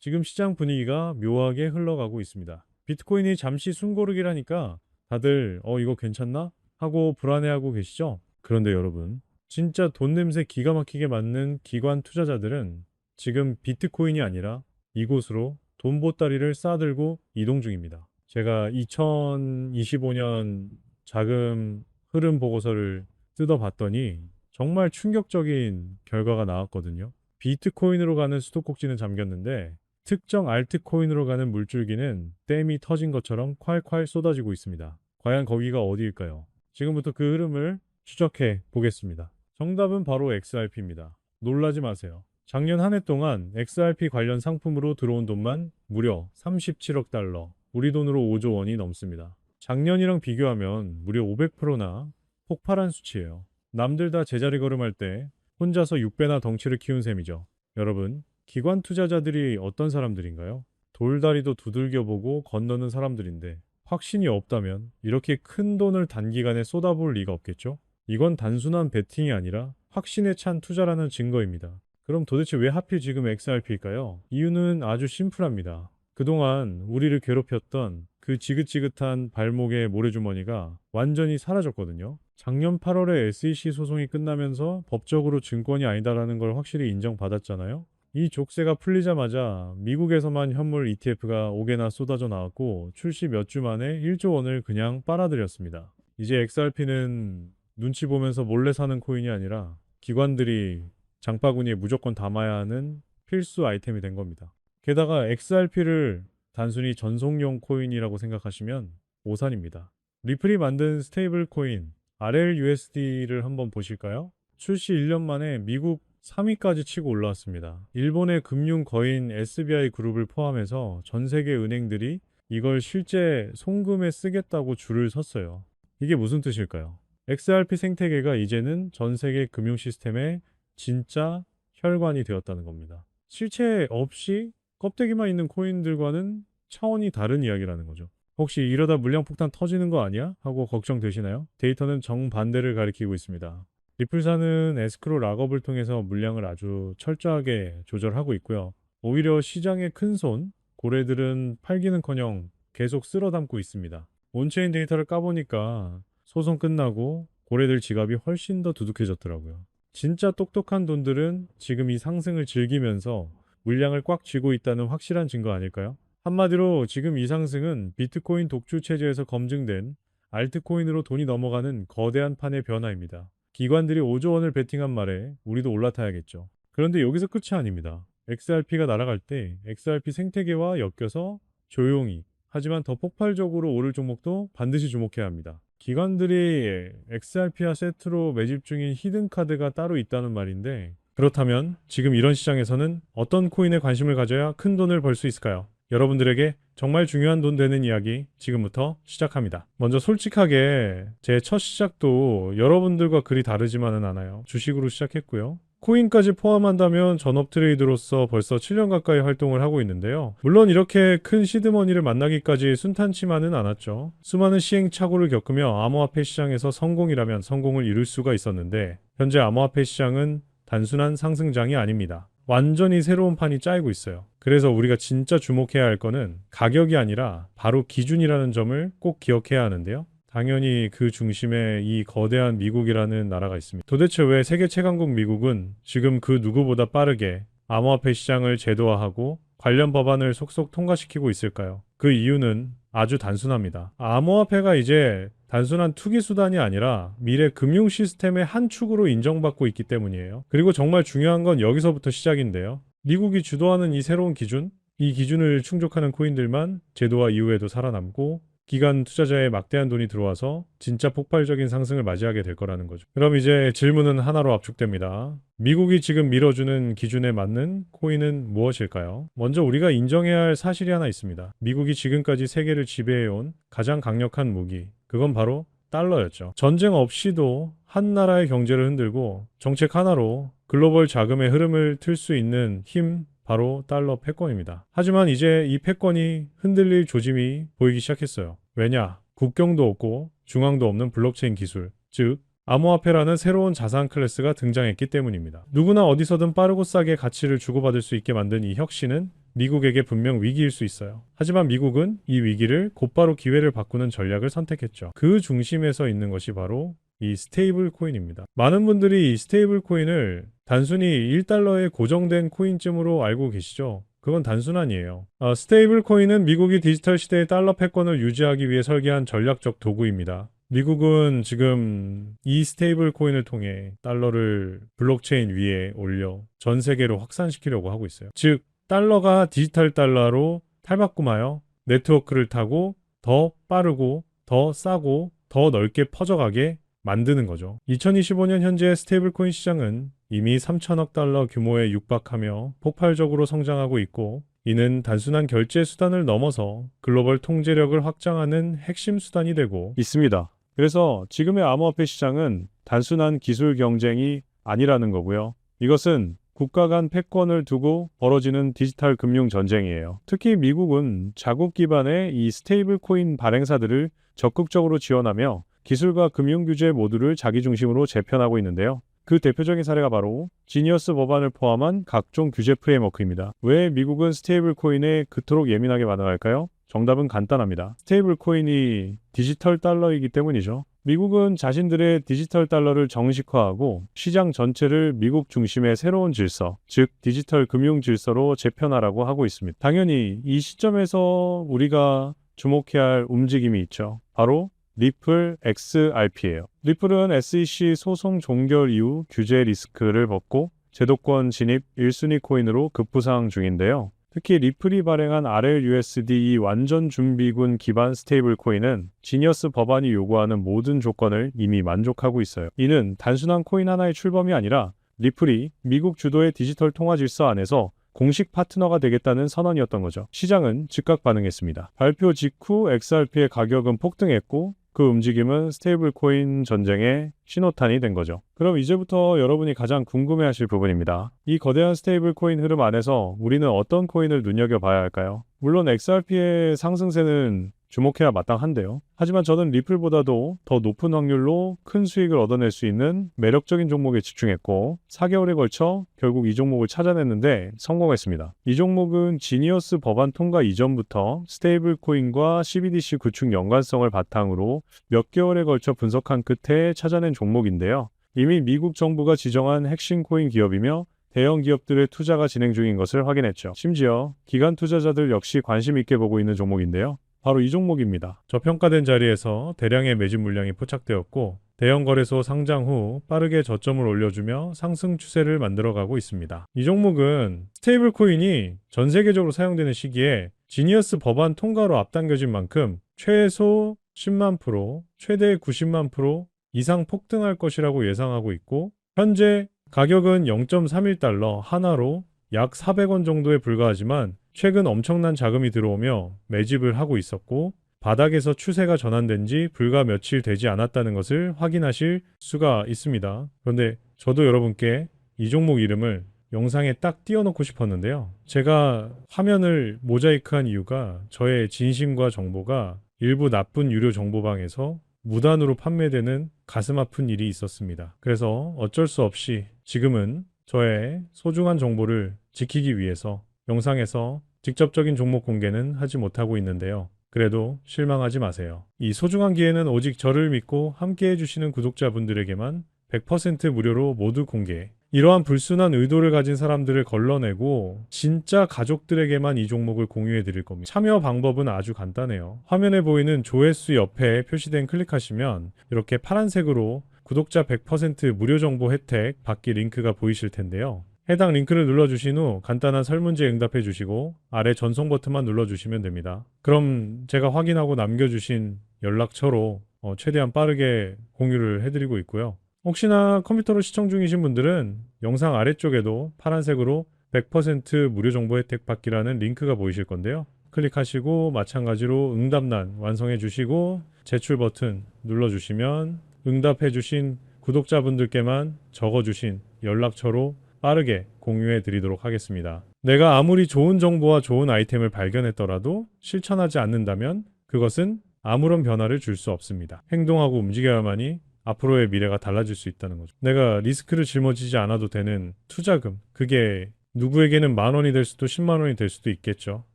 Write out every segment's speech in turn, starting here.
지금 시장 분위기가 묘하게 흘러가고 있습니다. 비트코인이 잠시 숨고르기라니까 다들 어 이거 괜찮나? 하고 불안해하고 계시죠? 그런데 여러분, 진짜 돈 냄새 기가 막히게 맡는 기관 투자자들은 지금 비트코인이 아니라 이곳으로 돈 보따리를 싸들고 이동 중입니다. 제가 2025년 자금 흐름 보고서를 뜯어봤더니 정말 충격적인 결과가 나왔거든요. 비트코인으로 가는 수도꼭지는 잠겼는데 특정 알트코인으로 가는 물줄기는 댐이 터진 것처럼 콸콸 쏟아지고 있습니다. 과연 거기가 어디일까요? 지금부터 그 흐름을 추적해 보겠습니다. 정답은 바로 XRP입니다. 놀라지 마세요. 작년 한 해 동안 XRP 관련 상품으로 들어온 돈만 무려 37억 달러, 우리 돈으로 5조 원이 넘습니다. 작년이랑 비교하면 무려 500%나 폭발한 수치예요. 남들 다 제자리 걸음할 때 혼자서 6배나 덩치를 키운 셈이죠. 여러분, 기관 투자자들이 어떤 사람들인가요? 돌다리도 두들겨 보고 건너는 사람들인데 확신이 없다면 이렇게 큰 돈을 단기간에 쏟아부을 리가 없겠죠? 이건 단순한 베팅이 아니라 확신에 찬 투자라는 증거입니다. 그럼 도대체 왜 하필 지금 XRP일까요? 이유는 아주 심플합니다. 그동안 우리를 괴롭혔던 그 지긋지긋한 발목의 모래주머니가 완전히 사라졌거든요. 작년 8월에 SEC 소송이 끝나면서 법적으로 증권이 아니다라는 걸 확실히 인정받았잖아요. 이 족쇄가 풀리자마자 미국에서만 현물 ETF가 5개나 쏟아져 나왔고 출시 몇 주 만에 1조 원을 그냥 빨아들였습니다. 이제 XRP는 눈치 보면서 몰래 사는 코인이 아니라 기관들이 장바구니에 무조건 담아야 하는 필수 아이템이 된 겁니다. 게다가 XRP를 단순히 전송용 코인이라고 생각하시면 오산입니다. 리플이 만든 스테이블 코인 RLUSD를 한번 보실까요? 출시 1년 만에 미국 3위까지 치고 올라왔습니다. 일본의 금융 거인 SBI 그룹을 포함해서 전 세계 은행들이 이걸 실제 송금에 쓰겠다고 줄을 섰어요. 이게 무슨 뜻일까요? XRP 생태계가 이제는 전 세계 금융 시스템의 진짜 혈관이 되었다는 겁니다. 실체 없이 껍데기만 있는 코인들과는 차원이 다른 이야기라는 거죠. 혹시 이러다 물량 폭탄 터지는 거 아니야? 하고 걱정되시나요? 데이터는 정반대를 가리키고 있습니다. 리플사는 에스크로 락업을 통해서 물량을 아주 철저하게 조절하고 있고요. 오히려 시장의 큰 손, 고래들은 팔기는커녕 계속 쓸어 담고 있습니다. 온체인 데이터를 까보니까 소송 끝나고 고래들 지갑이 훨씬 더 두둑해졌더라고요. 진짜 똑똑한 돈들은 지금 이 상승을 즐기면서 물량을 꽉 쥐고 있다는 확실한 증거 아닐까요? 한마디로 지금 이 상승은 비트코인 독주 체제에서 검증된 알트코인으로 돈이 넘어가는 거대한 판의 변화입니다. 기관들이 5조 원을 베팅한 말에 우리도 올라타야겠죠. 그런데 여기서 끝이 아닙니다. XRP가 날아갈 때 XRP 생태계와 엮여서 조용히 하지만 더 폭발적으로 오를 종목도 반드시 주목해야 합니다. 기관들이 XRP와 세트로 매집 중인 히든 카드가 따로 있다는 말인데 그렇다면 지금 이런 시장에서는 어떤 코인에 관심을 가져야 큰 돈을 벌 수 있을까요? 여러분들에게 정말 중요한 돈 되는 이야기 지금부터 시작합니다. 먼저 솔직하게 제 첫 시작도 여러분들과 그리 다르지만은 않아요. 주식으로 시작했고요. 코인까지 포함한다면 전업 트레이드로서 벌써 7년 가까이 활동을 하고 있는데요. 물론 이렇게 큰 시드머니를 만나기까지 순탄치만은 않았죠. 수많은 시행착오를 겪으며 암호화폐 시장에서 성공이라면 성공을 이룰 수가 있었는데 현재 암호화폐 시장은 단순한 상승장이 아닙니다. 완전히 새로운 판이 짜이고 있어요. 그래서 우리가 진짜 주목해야 할 거는 가격이 아니라 바로 기준이라는 점을 꼭 기억해야 하는데요. 당연히 그 중심에 이 거대한 미국이라는 나라가 있습니다. 도대체 왜 세계 최강국 미국은 지금 그 누구보다 빠르게 암호화폐 시장을 제도화하고 관련 법안을 속속 통과시키고 있을까요? 그 이유는 아주 단순합니다. 암호화폐가 이제 단순한 투기 수단이 아니라 미래 금융 시스템의 한 축으로 인정받고 있기 때문이에요. 그리고 정말 중요한 건 여기서부터 시작인데요. 미국이 주도하는 이 새로운 기준, 이 기준을 충족하는 코인들만 제도화 이후에도 살아남고 기관 투자자의 막대한 돈이 들어와서 진짜 폭발적인 상승을 맞이하게 될 거라는 거죠. 그럼 이제 질문은 하나로 압축됩니다. 미국이 지금 밀어주는 기준에 맞는 코인은 무엇일까요? 먼저 우리가 인정해야 할 사실이 하나 있습니다. 미국이 지금까지 세계를 지배해온 가장 강력한 무기, 그건 바로 달러였죠. 전쟁 없이도 한 나라의 경제를 흔들고 정책 하나로 글로벌 자금의 흐름을 틀 수 있는 힘, 바로 달러 패권입니다. 하지만 이제 이 패권이 흔들릴 조짐이 보이기 시작했어요. 왜냐? 국경도 없고 중앙도 없는 블록체인 기술, 즉 암호화폐라는 새로운 자산 클래스가 등장했기 때문입니다. 누구나 어디서든 빠르고 싸게 가치를 주고받을 수 있게 만든 이 혁신은 미국에게 분명 위기일 수 있어요. 하지만 미국은 이 위기를 곧바로 기회를 바꾸는 전략을 선택했죠. 그 중심에 서 있는 것이 바로 이 스테이블 코인입니다. 많은 분들이 이 스테이블 코인을 단순히 1달러의 고정된 코인쯤으로 알고 계시죠? 그건 단순한이에요. 아, 스테이블 코인은 미국이 디지털 시대의 달러 패권을 유지하기 위해 설계한 전략적 도구입니다. 미국은 지금 이 스테이블 코인을 통해 달러를 블록체인 위에 올려 전 세계로 확산시키려고 하고 있어요. 즉, 달러가 디지털 달러로 탈바꿈하여 네트워크를 타고 더 빠르고 더 싸고 더 넓게 퍼져가게 만드는 거죠. 2025년 현재 스테이블 코인 시장은 이미 3천억 달러 규모에 육박하며 폭발적으로 성장하고 있고 이는 단순한 결제 수단을 넘어서 글로벌 통제력을 확장하는 핵심 수단이 되고 있습니다. 그래서 지금의 암호화폐 시장은 단순한 기술 경쟁이 아니라는 거고요. 이것은 국가 간 패권을 두고 벌어지는 디지털 금융 전쟁이에요. 특히 미국은 자국 기반의 이 스테이블 코인 발행사들을 적극적으로 지원하며 기술과 금융 규제 모두를 자기 중심으로 재편하고 있는데요. 그 대표적인 사례가 바로 지니어스 법안을 포함한 각종 규제 프레임워크입니다. 왜 미국은 스테이블 코인에 그토록 예민하게 반응할까요? 정답은 간단합니다. 스테이블 코인이 디지털 달러이기 때문이죠. 미국은 자신들의 디지털 달러를 정식화하고 시장 전체를 미국 중심의 새로운 질서, 즉 디지털 금융 질서로 재편하라고 하고 있습니다. 당연히 이 시점에서 우리가 주목해야 할 움직임이 있죠. 바로 리플 XRP예요. 리플은 SEC 소송 종결 이후 규제 리스크를 벗고 제도권 진입 1순위 코인으로 급부상 중인데요. 특히 리플이 발행한 RLUSD 이 완전 준비군 기반 스테이블 코인은 지니어스 법안이 요구하는 모든 조건을 이미 만족하고 있어요. 이는 단순한 코인 하나의 출범이 아니라 리플이 미국 주도의 디지털 통화 질서 안에서 공식 파트너가 되겠다는 선언이었던 거죠. 시장은 즉각 반응했습니다. 발표 직후 XRP의 가격은 폭등했고 그 움직임은 스테이블 코인 전쟁의 신호탄이 된 거죠. 그럼 이제부터 여러분이 가장 궁금해 하실 부분입니다. 이 거대한 스테이블 코인 흐름 안에서 우리는 어떤 코인을 눈여겨봐야 할까요? 물론 XRP의 상승세는 주목해야 마땅한데요. 하지만 저는 리플보다도 더 높은 확률로 큰 수익을 얻어낼 수 있는 매력적인 종목에 집중했고 4개월에 걸쳐 결국 이 종목을 찾아냈는데 성공했습니다. 이 종목은 지니어스 법안 통과 이전부터 스테이블 코인과 CBDC 구축 연관성을 바탕으로 몇 개월에 걸쳐 분석한 끝에 찾아낸 종목인데요. 이미 미국 정부가 지정한 핵심 코인 기업이며 대형 기업들의 투자가 진행 중인 것을 확인했죠. 심지어 기관 투자자들 역시 관심 있게 보고 있는 종목인데요. 바로 이 종목입니다. 저평가된 자리에서 대량의 매집 물량이 포착되었고 대형 거래소 상장 후 빠르게 저점을 올려주며 상승 추세를 만들어가고 있습니다. 이 종목은 스테이블 코인이 전 세계적으로 사용되는 시기에 지니어스 법안 통과로 앞당겨진 만큼 최소 10만 프로, 최대 90만 프로 이상 폭등할 것이라고 예상하고 있고 현재 가격은 0.31달러 하나로 약 400원 정도에 불과하지만 최근 엄청난 자금이 들어오며 매집을 하고 있었고 바닥에서 추세가 전환된 지 불과 며칠 되지 않았다는 것을 확인하실 수가 있습니다. 그런데 저도 여러분께 이 종목 이름을 영상에 딱 띄워놓고 싶었는데요. 제가 화면을 모자이크한 이유가 저의 진심과 정보가 일부 나쁜 유료 정보방에서 무단으로 판매되는 가슴 아픈 일이 있었습니다. 그래서 어쩔 수 없이 지금은 저의 소중한 정보를 지키기 위해서 영상에서 직접적인 종목 공개는 하지 못하고 있는데요. 그래도 실망하지 마세요. 이 소중한 기회는 오직 저를 믿고 함께 해 주시는 구독자분들에게만 100% 무료로 모두 공개. 이러한 불순한 의도를 가진 사람들을 걸러내고 진짜 가족들에게만 이 종목을 공유해 드릴 겁니다. 참여 방법은 아주 간단해요. 화면에 보이는 조회수 옆에 표시된 클릭하시면 이렇게 파란색으로 구독자 100% 무료 정보 혜택 받기 링크가 보이실 텐데요. 해당 링크를 눌러주신 후 간단한 설문지에 응답해 주시고 아래 전송 버튼만 눌러주시면 됩니다. 그럼 제가 확인하고 남겨주신 연락처로 어, 최대한 빠르게 공유를 해드리고 있고요. 혹시나 컴퓨터로 시청 중이신 분들은 영상 아래쪽에도 파란색으로 100% 무료 정보 혜택 받기라는 링크가 보이실 건데요. 클릭하시고 마찬가지로 응답란 완성해 주시고 제출 버튼 눌러주시면 응답해 주신 구독자분들께만 적어 주신 연락처로 빠르게 공유해 드리도록 하겠습니다. 내가 아무리 좋은 정보와 좋은 아이템을 발견했더라도 실천하지 않는다면 그것은 아무런 변화를 줄 수 없습니다. 행동하고 움직여야만이 앞으로의 미래가 달라질 수 있다는 거죠. 내가 리스크를 짊어지지 않아도 되는 투자금, 그게 누구에게는 만 원이 될 수도 10만 원이 될 수도 있겠죠.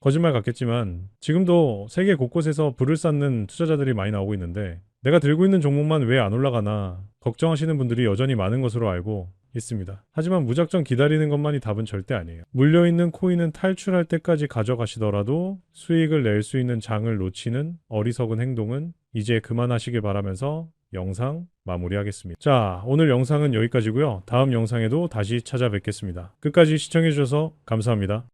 거짓말 같겠지만 지금도 세계 곳곳에서 불을 쌓는 투자자들이 많이 나오고 있는데 내가 들고 있는 종목만 왜 안 올라가나 걱정하시는 분들이 여전히 많은 것으로 알고 있습니다. 하지만 무작정 기다리는 것만이 답은 절대 아니에요. 물려있는 코인은 탈출할 때까지 가져가시더라도 수익을 낼 수 있는 장을 놓치는 어리석은 행동은 이제 그만하시길 바라면서 영상 마무리하겠습니다. 자, 오늘 영상은 여기까지고요. 다음 영상에도 다시 찾아뵙겠습니다. 끝까지 시청해주셔서 감사합니다.